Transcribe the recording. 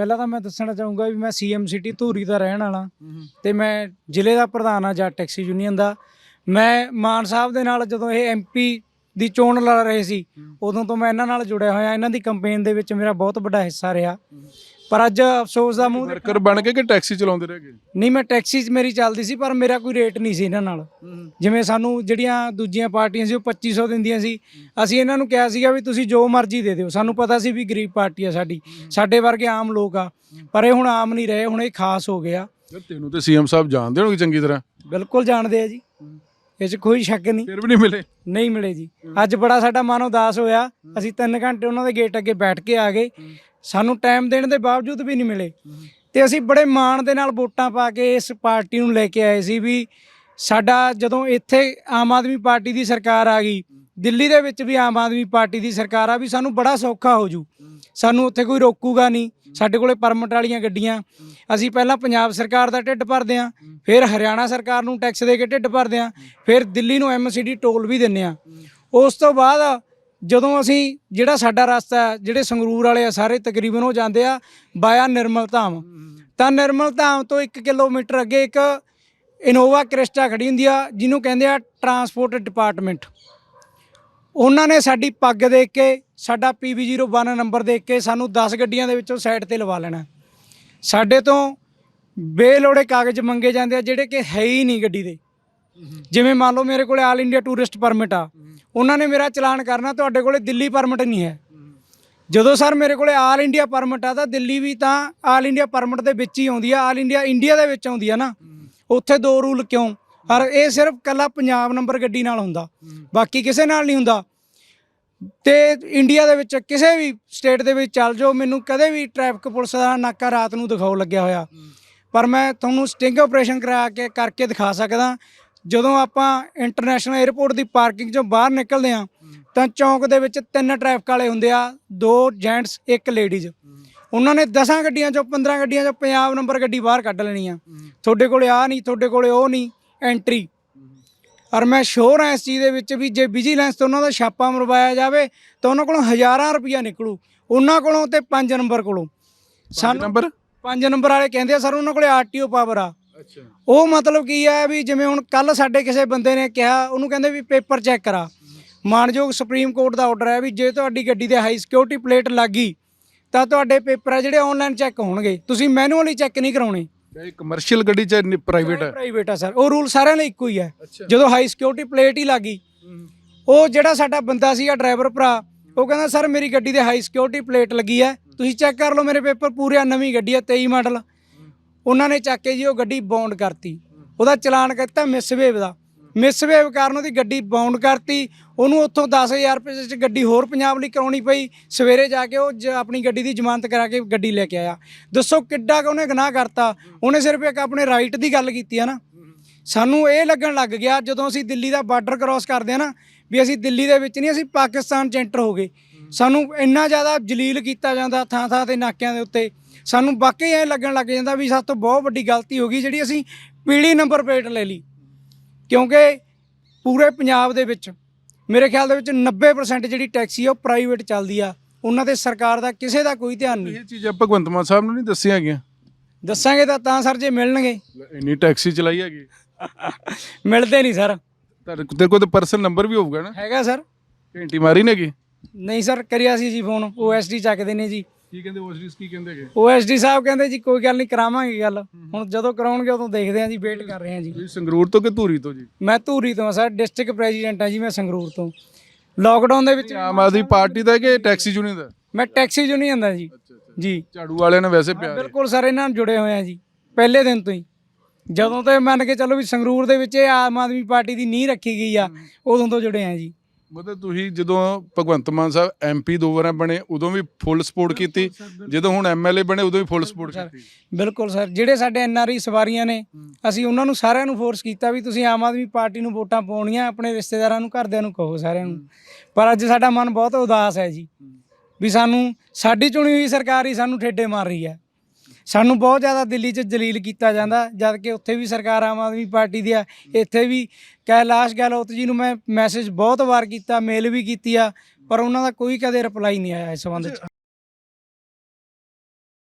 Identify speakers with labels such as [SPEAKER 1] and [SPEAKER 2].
[SPEAKER 1] ਪਹਿਲਾਂ ਤਾਂ ਮੈਂ ਦੱਸਣਾ ਚਾਹੂੰਗਾ ਵੀ ਮੈਂ ਸੀਐਮ ਸਿਟੀ ਧੂਰੀ ਦਾ ਰਹਿਣ ਵਾਲਾ। ਤੇ ਮੈਂ ਜ਼ਿਲ੍ਹੇ ਦਾ ਪ੍ਰਧਾਨ ਆ ਜੱਟ ਟੈਕਸੀ ਯੂਨੀਅਨ ਦਾ। ਮੈਂ ਮਾਨ ਸਾਹਿਬ ਦੇ ਨਾਲ ਜਦੋਂ ਇਹ ਐਮਪੀ ਦੀ ਚੋਣ ਲੜ ਰਹੇ ਸੀ ਉਦੋਂ ਤੋਂ ਮੈਂ ਇਹਨਾਂ ਨਾਲ ਜੁੜਿਆ ਹੋਇਆ। ਇਹਨਾਂ ਦੀ ਕੈਂਪੇਨ ਦੇ ਵਿੱਚ ਮੇਰਾ ਬਹੁਤ ਵੱਡਾ ਹਿੱਸਾ ਰਿਹਾ। ਪਰ ਅੱਜ ਅਫਸੋਸ ਦਾ ਮੂੰਹ
[SPEAKER 2] ਵਰਕਰ ਬਣ ਕੇ ਕਿ ਟੈਕਸੀ ਚਲਾਉਂਦੇ ਰਹੇ ਗਏ?
[SPEAKER 1] ਨਹੀਂ ਮੈਂ ਟੈਕਸੀ 'ਚ ਮੇਰੀ ਚੱਲਦੀ ਸੀ ਪਰ ਮੇਰਾ ਕੋਈ ਰੇਟ ਨਹੀਂ ਸੀ ਇਹਨਾਂ ਨਾਲ। ਜਿਵੇਂ ਸਾਨੂੰ ਜਿਹੜੀਆਂ ਦੂਜੀਆਂ ਪਾਰਟੀਆਂ ਸੀ ਉਹ 2500 ਦਿੰਦੀਆਂ ਸੀ। ਅਸੀਂ ਇਹਨਾਂ ਨੂੰ ਕਿਹਾ ਸੀਗਾ ਵੀ ਤੁਸੀਂ ਜੋ ਮਰਜ਼ੀ ਦੇ ਦਿਓ। ਸਾਨੂੰ ਪਤਾ ਸੀ ਵੀ ਗਰੀਬ ਪਾਰਟੀ ਆ ਸਾਡੀ। ਸਾਡੇ ਵਰਗੇ ਆਮ ਲੋਕ ਆ। ਪਰ ਇਹ ਹੁਣ ਆਮ ਨਹੀਂ ਰਹੇ ਹੁਣ ਇਹ ਖਾਸ ਹੋ ਗਿਆ
[SPEAKER 2] ਤੈਨੂੰ ਤੇ ਸੀਐਮ ਸਾਹਿਬ ਜਾਣਦੇ ਹੋਣਗੇ ਚੰਗੀ ਤਰ੍ਹਾਂ।
[SPEAKER 1] ਬਿਲਕੁਲ ਜਾਣਦੇ ਆ ਜੀ। ਇਹ 'ਚ ਕੋਈ ਸ਼ੱਕ ਨਹੀਂ।
[SPEAKER 2] ਫਿਰ ਵੀ ਨਹੀਂ ਮਿਲੇ?
[SPEAKER 1] ਨਹੀਂ ਮਿਲੇ ਜੀ। ਅੱਜ ਬੜਾ ਸਾਡਾ ਮਨ ਉਦਾਸ ਹੋਇਆ। ਅਸੀਂ 3 ਘੰਟੇ ਉਹਨਾਂ ਦੇ ਗੇਟ ਅੱਗੇ ਬੈਠ ਕੇ ਆ ਗਏ। ਸਾਨੂੰ ਟਾਈਮ ਦੇਣ ਦੇ ਬਾਵਜੂਦ ਵੀ ਨਹੀਂ ਮਿਲੇ। ਤੇ ਅਸੀਂ ਬੜੇ ਮਾਣ ਦੇ ਨਾਲ ਵੋਟਾਂ ਪਾ ਕੇ ਇਸ ਪਾਰਟੀ ਨੂੰ ਲੈ ਕੇ ਆਏ ਸੀ ਵੀ ਸਾਡਾ ਜਦੋਂ ਇੱਥੇ ਆਮ ਆਦਮੀ ਪਾਰਟੀ ਦੀ ਸਰਕਾਰ ਆ ਗਈ, ਦਿੱਲੀ ਦੇ ਵਿੱਚ ਵੀ ਆਮ ਆਦਮੀ ਪਾਰਟੀ ਦੀ ਸਰਕਾਰ ਆ ਵੀ ਸਾਨੂੰ ਬੜਾ ਸੌਖਾ ਹੋ ਜੂ। ਸਾਨੂੰ ਉੱਥੇ ਕੋਈ ਰੋਕੂਗਾ ਨਹੀਂ, ਸਾਡੇ ਕੋਲੇ ਪਰਮਿਟ ਵਾਲੀਆਂ ਗੱਡੀਆਂ। ਅਸੀਂ ਪਹਿਲਾਂ ਪੰਜਾਬ ਸਰਕਾਰ ਦਾ ਢਿੱਡ ਭਰਦੇ ਆਂ ਫਿਰ ਹਰਿਆਣਾ ਸਰਕਾਰ ਨੂੰ ਟੈਕਸ ਦੇ ਕੇ ਢਿੱਡ ਭਰਦੇ ਆਂ ਫਿਰ ਦਿੱਲੀ ਨੂੰ ਐਮਸੀਡੀ ਟੋਲ ਵੀ ਦਿੰਨੇ ਆ ਉਸ ਤੋਂ ਬਾਅਦ ਜਦੋਂ ਅਸੀਂ ਜਿਹੜਾ ਸਾਡਾ ਰਸਤਾ ਜਿਹੜੇ ਸੰਗਰੂਰ ਵਾਲੇ ਆ, ਸਾਰੇ ਤਕਰੀਬਨ ਉਹ ਜਾਂਦੇ ਆ ਬਾਇਆ ਨਿਰਮਲ ਧਾਮ। ਤਾਂ ਨਿਰਮਲ ਧਾਮ ਤੋਂ 1 ਕਿਲੋਮੀਟਰ ਅੱਗੇ ਇੱਕ ਇਨੋਵਾ ਕ੍ਰਿਸਟਾ ਖੜੀ ਹੁੰਦੀ ਆ, ਜਿਹਨੂੰ ਕਹਿੰਦੇ ਆ ਟਰਾਂਸਪੋਰਟ ਡਿਪਾਰਟਮੈਂਟ ਉਹਨਾਂ ਨੇ ਸਾਡੀ ਪੱਗ ਦੇਖ ਕੇ, ਸਾਡਾ PB01 ਨੰਬਰ ਦੇਖ ਕੇ ਸਾਨੂੰ 10 ਗੱਡੀਆਂ ਦੇ ਵਿੱਚੋਂ ਸਾਈਡ ਤੇ ਲਵਾ ਲੈਣਾ। ਸਾਡੇ ਤੋਂ ਬੇਲੋੜੇ ਕਾਗਜ਼ ਮੰਗੇ ਜਾਂਦੇ ਆ, ਜਿਹੜੇ ਕਿ ਹੈ ਹੀ ਨਹੀਂ ਗੱਡੀ ਦੇ। ਜਿਵੇਂ ਮੰਨ ਲਓ ਮੇਰੇ ਕੋਲੇ ਆਲ ਇੰਡੀਆ ਟੂਰਿਸਟ ਪਰਮਿਟ ਆ, ਉਹਨਾਂ ਨੇ ਮੇਰਾ ਚਲਾਨ ਕਰਨਾ, ਤੁਹਾਡੇ ਕੋਲੇ ਦਿੱਲੀ ਪਰਮਿਟ ਨਹੀਂ ਹੈ। ਜਦੋਂ ਸਰ ਮੇਰੇ ਕੋਲੇ ਆਲ ਇੰਡੀਆ ਪਰਮਿਟ ਆ, ਤਾਂ ਦਿੱਲੀ ਵੀ ਤਾਂ ਆਲ ਇੰਡੀਆ ਪਰਮਿਟ ਦੇ ਵਿੱਚ ਹੀ ਆਉਂਦੀ ਆ ਆਲ ਇੰਡੀਆ ਇੰਡੀਆ ਦੇ ਵਿੱਚ ਆਉਂਦੀ ਆ ਨਾ। ਉੱਥੇ ਦੋ ਰੂਲ ਕਿਉਂ? ਪਰ ਇਹ ਸਿਰਫ ਕੱਲਾ ਪੰਜਾਬ ਨੰਬਰ ਗੱਡੀ ਨਾਲ ਹੁੰਦਾ, ਬਾਕੀ ਕਿਸੇ ਨਾਲ ਨਹੀਂ ਹੁੰਦਾ। ਤੇ ਇੰਡੀਆ ਦੇ ਵਿੱਚ ਕਿਸੇ ਵੀ ਸਟੇਟ ਦੇ ਵਿੱਚ ਚੱਲ ਜਾਓ, ਮੈਨੂੰ ਕਦੇ ਵੀ ਟ੍ਰੈਫਿਕ ਪੁਲਿਸ ਦਾ ਨਾਕਾ ਰਾਤ ਨੂੰ ਦਿਖਾਓ ਲੱਗਿਆ ਹੋਇਆ। ਪਰ ਮੈਂ ਤੁਹਾਨੂੰ ਸਟਿੰਗ ਆਪਰੇਸ਼ਨ ਕਰਾ ਕੇ ਕਰਕੇ ਦਿਖਾ ਸਕਦਾ ਜਦੋਂ ਆਪਾਂ ਇੰਟਰਨੈਸ਼ਨਲ 에ਅਰਪੋਰਟ ਦੀ ਪਾਰਕਿੰਗ ਚੋਂ ਬਾਹਰ ਨਿਕਲਦੇ ਆ ਤਾਂ ਚੌਂਕ ਦੇ ਵਿੱਚ ਤਿੰਨ ਟ੍ਰੈਫਿਕ ਵਾਲੇ ਹੁੰਦੇ ਆ ਦੋ ਜੈਂਟਸ ਇੱਕ ਲੇਡੀਜ਼ ਉਹਨਾਂ ਨੇ 10 ਗੱਡੀਆਂ ਚੋਂ 15 ਗੱਡੀਆਂ ਚੋਂ ਪੰਜਾਬ ਨੰਬਰ ਗੱਡੀ ਬਾਹਰ ਕੱਢ ਲੈਣੀ ਆ। ਤੁਹਾਡੇ ਕੋਲੇ ਆ ਨਹੀਂ ਤੁਹਾਡੇ ਕੋਲੇ ਉਹ ਨਹੀਂ ਐਂਟਰੀ ਔਰ ਮੈਂ ਸ਼ੋਰ ਹਾਂ ਇਸ ਚੀਜ਼ ਦੇ ਵਿੱਚ ਵੀ ਜੇ ਵਿਜੀਲੈਂਸ ਤੋਂ ਉਹਨਾਂ ਦਾ ਛਾਪਾ ਮਰਵਾਇਆ ਜਾਵੇ ਤਾਂ ਉਹਨਾਂ ਕੋਲੋਂ ਹਜ਼ਾਰਾਂ ਰੁਪਈਆ ਨਿਕਲੂ। ਉਹਨਾਂ ਕੋਲੋਂ ਤੇ 5 ਨੰਬਰ ਕੋਲੋਂ। ਸਾਨੂੰ
[SPEAKER 2] ਨੰਬਰ
[SPEAKER 1] 5 ਨੰਬਰ ਵਾਲੇ ਕਹਿੰਦੇ ਆ ਸਰ ਉਹਨਾਂ ਕੋਲੇ ਆਰਟੀਓ ਪਾਵਰ ਆ। ਉਹ ਮਤਲਬ ਕੀ ਹੈ ਵੀ ਜਿਵੇਂ ਹੁਣ ਕੱਲ ਸਾਡੇ ਕਿਸੇ ਬੰਦੇ ਨੇ ਕਿਹਾ ਉਹਨੂੰ ਕਹਿੰਦੇ ਵੀ ਪੇਪਰ ਚੈੱਕ ਕਰਾ। ਮਾਨਯੋਗ ਸੁਪਰੀਮ ਕੋਰਟ ਦਾ ਆਰਡਰ ਹੈ ਵੀ ਜੇ ਤੁਹਾਡੀ ਗੱਡੀ ਦੇ ਹਾਈ ਸਿਕਿਉਰਿਟੀ ਪਲੇਟ ਲੱਗੀ ਤਾਂ ਤੁਹਾਡੇ ਪੇਪਰ ਆ ਜਿਹੜੇ ਆਨਲਾਈਨ ਚੈੱਕ ਹੋਣਗੇ। ਤੁਸੀਂ ਮੈਨੂਅਲੀ ਚੈੱਕ ਨਹੀਂ ਕਰਾਉਣੇ।
[SPEAKER 2] ਇਹ ਕਮਰਸ਼ੀਅਲ ਗੱਡੀ ਚ ਪ੍ਰਾਈਵੇਟ ਹੈ
[SPEAKER 1] ਪ੍ਰਾਈਵੇਟ ਆ ਸਰ ਉਹ ਰੂਲ ਸਾਰਿਆਂ ਲਈ ਇੱਕੋ ਹੀ ਹੈ ਜਦੋਂ ਹਾਈ ਸਿਕਿਉਰਿਟੀ ਪਲੇਟ ਹੀ ਲੱਗੀ ਉਹ ਜਿਹੜਾ ਸਾਡਾ ਬੰਦਾ ਸੀਗਾ ਡਰਾਈਵਰ ਭਰਾ ਉਹ ਕਹਿੰਦਾ ਸਰ ਮੇਰੀ ਗੱਡੀ ਦੇ ਹਾਈ ਸਿਕਿਉਰਿਟੀ ਪਲੇਟ ਲੱਗੀ ਹੈ ਤੁਸੀਂ ਚੈੱਕ ਕਰ ਲਓ ਮੇਰੇ ਪੇਪਰ ਪੂਰੇ ਆ ਨਵੀਂ ਗੱਡੀ ਹੈ 23 ਮਾਡਲ ਉਹਨਾਂ ਨੇ ਚੱਕ ਕੇ ਜੀ ਉਹ ਗੱਡੀ ਬਾਉਂਡ ਕਰਤੀ। ਉਹਦਾ ਚਲਾਨ ਕੀਤਾ ਮਿਸਵੇਵ ਦਾ। ਮਿਸਵੇਵ ਕਾਰਨ ਉਹਦੀ ਗੱਡੀ ਬਾਉਂਡ ਕਰਤੀ। ਉਹਨੂੰ ਉੱਥੋਂ 10000 ਰੁਪਏ ਚ ਗੱਡੀ ਹੋਰ ਪੰਜਾਬ ਲਈ ਕਰਾਉਣੀ ਪਈ। ਸਵੇਰੇ ਜਾ ਕੇ ਉਹ ਜ- ਆਪਣੀ ਗੱਡੀ ਦੀ ਜ਼ਮਾਨਤ ਕਰਾ ਕੇ ਗੱਡੀ ਲੈ ਕੇ ਆਇਆ। ਦੱਸੋ ਕਿੱਡਾ ਕੁ ਉਹਨੇ ਗੁਨਾਹ ਕਰਤਾ। ਉਹਨੇ ਸਿਰਫ ਇੱਕ ਆਪਣੇ ਰਾਈਟ ਦੀ ਗੱਲ ਕੀਤੀ ਆ ਨਾ। ਸਾਨੂੰ ਇਹ ਲੱਗਣ ਲੱਗ ਗਿਆ ਜਦੋਂ ਅਸੀਂ ਦਿੱਲੀ ਦਾ ਬਾਰਡਰ ਕ੍ਰਾਸ ਕਰਦੇ ਆ ਨਾ, ਵੀ ਅਸੀਂ ਦਿੱਲੀ ਦੇ ਵਿੱਚ ਨਹੀਂ, ਅਸੀਂ ਪਾਕਿਸਤਾਨ ਚ ਐਂਟਰ ਹੋ ਗਏ। ਸਾਨੂੰ ਇੰਨਾ ਜ਼ਿਆਦਾ ਜਲੀਲ ਕੀਤਾ ਜਾਂਦਾ ਥਾਂ ਥਾਂ ਤੇ ਨਾਕਿਆਂ ਦੇ ਉੱਤੇ। ਸਾਨੂੰ ਵਾਕਈ ਐ ਲੱਗਣ ਲੱਗ ਜਾਂਦਾ ਵੀ ਸਾਡੇ ਤੋਂ ਬਹੁਤ ਵੱਡੀ ਗਲਤੀ ਹੋ ਗਈ ਜਿਹੜੀ ਅਸੀਂ ਪੀਲੀ ਨੰਬਰ ਪਲੇਟ ਲੈ ਲਈ। ਕਿਉਂਕਿ ਪੂਰੇ ਪੰਜਾਬ ਦੇ ਵਿੱਚ ਮੇਰੇ ਖਿਆਲ ਦੇ ਵਿੱਚ 90% ਜਿਹੜੀ ਟੈਕਸੀ ਆ ਉਹ ਪ੍ਰਾਈਵੇਟ ਚੱਲਦੀ ਆ। ਉਹਨਾਂ ਤੇ ਸਰਕਾਰ ਦਾ ਕਿਸੇ ਦਾ ਕੋਈ ਧਿਆਨ ਨਹੀਂ।
[SPEAKER 2] ਇਹ ਚੀਜ਼ਾਂ ਭਗਵੰਤ ਮਾਨ ਸਾਹਿਬ ਨੂੰ ਨਹੀਂ ਦੱਸੀਆਂ ਹੈਗੀਆਂ
[SPEAKER 1] ਦੱਸਾਂਗੇ ਤਾਂ ਤਾਂ ਸਰ ਜੇ ਮਿਲਣਗੇ।
[SPEAKER 2] ਇੰਨੀ ਟੈਕਸੀ ਚਲਾਈ ਹੈਗੀ।
[SPEAKER 1] ਮਿਲਦੇ ਨਹੀਂ ਸਰ।
[SPEAKER 2] ਤੇਰੇ ਕੋਲ ਤਾਂ ਪਰਸਨਲ ਨੰਬਰ ਵੀ ਹੋਊਗਾ ਨਾ।
[SPEAKER 1] ਹੈਗਾ ਸਰ।
[SPEAKER 2] ਘੰਟੀ ਮਾਰੀ ਨੇਗੀ
[SPEAKER 1] ਨਹੀਂ ਸਰ ਕਰਿਆ ਸੀ ਜੀ ਫੋਨ। ਓਐਸਡੀ ਚੱਕਦੇ ਨੇ ਜੀ।
[SPEAKER 2] ਕੀ ਕਹਿੰਦੇ ਉਸ ਕੀ ਕਹਿੰਦੇ ਹੈਗੇ?
[SPEAKER 1] ਓਐਸਡੀ ਸਾਹਿਬ ਕਹਿੰਦੇ ਜੀ ਕੋਈ ਗੱਲ ਨਹੀਂ ਕਰਾਵਾਂਗੇ ਗੱਲ। ਹੁਣ ਜਦੋਂ ਕਰਾਉਣਗੇ ਉਦੋਂ ਦੇਖਦੇ ਹਾਂ ਜੀ ਵੇਟ ਕਰ ਰਹੇ ਹਾਂ ਜੀ।
[SPEAKER 2] ਤੁਸੀਂ ਸੰਗਰੂਰ ਤੋਂ ਕਿ ਧੂਰੀ ਤੋਂ ਜੀ?
[SPEAKER 1] ਮੈਂ ਧੂਰੀ ਤੋਂ ਹਾਂ ਸਰ ਡਿਸਟ੍ਰਿਕਟ ਪ੍ਰੈਜ਼ੀਡੈਂਟ ਹਾਂ ਜੀ ਮੈਂ ਸੰਗਰੂਰ ਤੋਂ। ਲਾਕਡਾਊਨ ਦੇ ਵਿੱਚ
[SPEAKER 2] ਆਮ ਆਦਮੀ ਪਾਰਟੀ ਦਾ ਕਿ ਟੈਕਸੀ ਯੂਨੀਅਨ ਦਾ?
[SPEAKER 1] ਮੈਂ ਟੈਕਸੀ ਯੂਨੀਅਨ ਦਾ ਜੀ। ਜੀ।
[SPEAKER 2] ਝਾੜੂ ਵਾਲਿਆਂ ਨੇ ਵੈਸੇ ਪਿਆਰ
[SPEAKER 1] ਬਿਲਕੁਲ ਸਰ ਇਹਨਾਂ ਨਾਲ ਜੁੜੇ ਹੋਏ ਆ ਜੀ ਪਹਿਲੇ ਦਿਨ ਤੋਂ ਹੀ। ਜਦੋਂ ਤੋਂ ਮੰਨ ਕੇ ਚੱਲੋ ਵੀ ਸੰਗਰੂਰ ਦੇ ਵਿੱਚ ਇਹ ਆਮ ਆਦਮੀ ਪਾਰਟੀ ਦੀ ਨੀਂਹ ਰੱਖੀ ਗਈ ਆ ਉਦੋਂ ਤੋਂ ਜੁੜੇ ਆ ਜੀ।
[SPEAKER 2] ਮਤਲਬ ਤੁਸੀਂ ਜਦੋਂ ਭਗਵੰਤ ਮਾਨ ਸਾਹਿਬ ਐਮਪੀ ਦੋ ਵਾਰਾਂ ਬਣੇ ਉਦੋਂ ਵੀ ਫੁੱਲ ਸਪੋਰਟ ਕੀਤੀ। ਜਦੋਂ ਹੁਣ ਐਮਐਲਏ ਬਣੇ ਉਦੋਂ ਵੀ ਫੁੱਲ ਸਪੋਰਟ ਕੀਤੀ।
[SPEAKER 1] ਬਿਲਕੁਲ ਸਰ ਜਿਹੜੇ ਸਾਡੇ ਐਨਆਰਆਈ ਸਵਾਰੀਆਂ ਨੇ ਅਸੀਂ ਉਹਨਾਂ ਨੂੰ ਸਾਰਿਆਂ ਨੂੰ ਫੋਰਸ ਕੀਤਾ ਵੀ ਤੁਸੀਂ ਆਮ ਆਦਮੀ ਪਾਰਟੀ ਨੂੰ ਵੋਟਾਂ ਪਾਉਣੀਆਂ ਆਪਣੇ ਰਿਸ਼ਤੇਦਾਰਾਂ ਨੂੰ ਘਰਦਿਆਂ ਨੂੰ ਕਹੋ ਸਾਰਿਆਂ ਨੂੰ। ਪਰ ਅੱਜ ਸਾਡਾ ਮਨ ਬਹੁਤ ਉਦਾਸ ਹੈ ਜੀ। ਵੀ ਸਾਨੂੰ ਸਾਡੀ ਚੁਣੀ ਹੋਈ ਸਰਕਾਰ ਹੀ ਸਾਨੂੰ ਠੇਡੇ ਮਾਰ ਰਹੀ ਹੈ। ਸਾਨੂੰ ਬਹੁਤ ਜ਼ਿਆਦਾ ਦਿੱਲੀ 'ਚ ਜਲੀਲ ਕੀਤਾ ਜਾਂਦਾ, ਜਦ ਕਿ ਉੱਥੇ ਵੀ ਸਰਕਾਰ ਆਮ ਆਦਮੀ ਪਾਰਟੀ ਦੀ ਆ। ਇੱਥੇ ਵੀ ਕੈਲਾਸ਼ ਗਹਿਲੋਤ ਜੀ ਨੂੰ ਮੈਂ ਮੈਸੇਜ ਬਹੁਤ ਵਾਰ ਕੀਤਾ ਮੇਲ ਵੀ ਕੀਤੀ ਆ, ਪਰ ਉਹਨਾਂ ਦਾ ਕੋਈ ਕਦੇ ਰਿਪਲਾਈ ਨਹੀਂ ਆਇਆ ਇਸ ਸੰਬੰਧ 'ਚ।